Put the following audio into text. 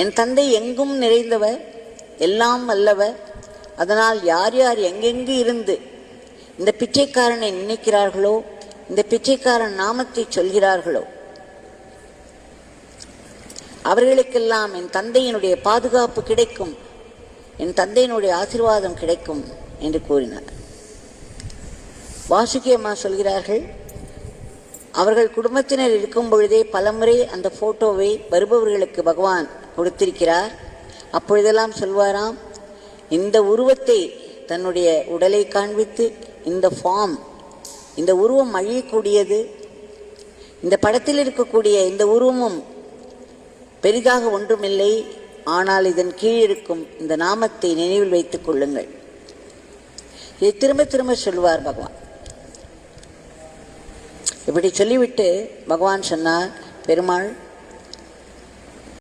என் தந்தை எங்கும் நிறைந்தவர் எல்லாம் வல்லவர். அதனால் யார் யார் எங்கெங்கு இருந்து இந்த பிச்சைக்காரனை நினைக்கிறார்களோ இந்த பிச்சைக்காரன் நாமத்தை சொல்கிறார்களோ அவர்களுக்கெல்லாம் என் தந்தையினுடைய பாதுகாப்பு கிடைக்கும் என் தந்தையினுடைய ஆசீர்வாதம் கிடைக்கும் என்று கூறினார். வாசுகி அம்மா சொல்கிறார்கள் அவர்கள் குடும்பத்தினர் இருக்கும் பொழுதே பலமுறை அந்த போட்டோவை வருபவர்களுக்கு பகவான் கொடுத்திருக்கிறார். அப்பொழுதெல்லாம் சொல்வாராம் இந்த உருவத்தை தன்னுடைய உடலை காண்பித்து இந்த ஃபார்ம் இந்த உருவம் அழியக்கூடியது இந்த படத்தில் இருக்கக்கூடிய இந்த உருவமும் பெரிதாக ஒன்றுமில்லை ஆனால் இதன் கீழ் இருக்கும் இந்த நாமத்தை நினைவில் வைத்துக் கொள்ளுங்கள். இதை திரும்ப திரும்ப சொல்லுவார் பகவான். இப்படி சொல்லிவிட்டு பகவான் சொன்னார் பெருமாள்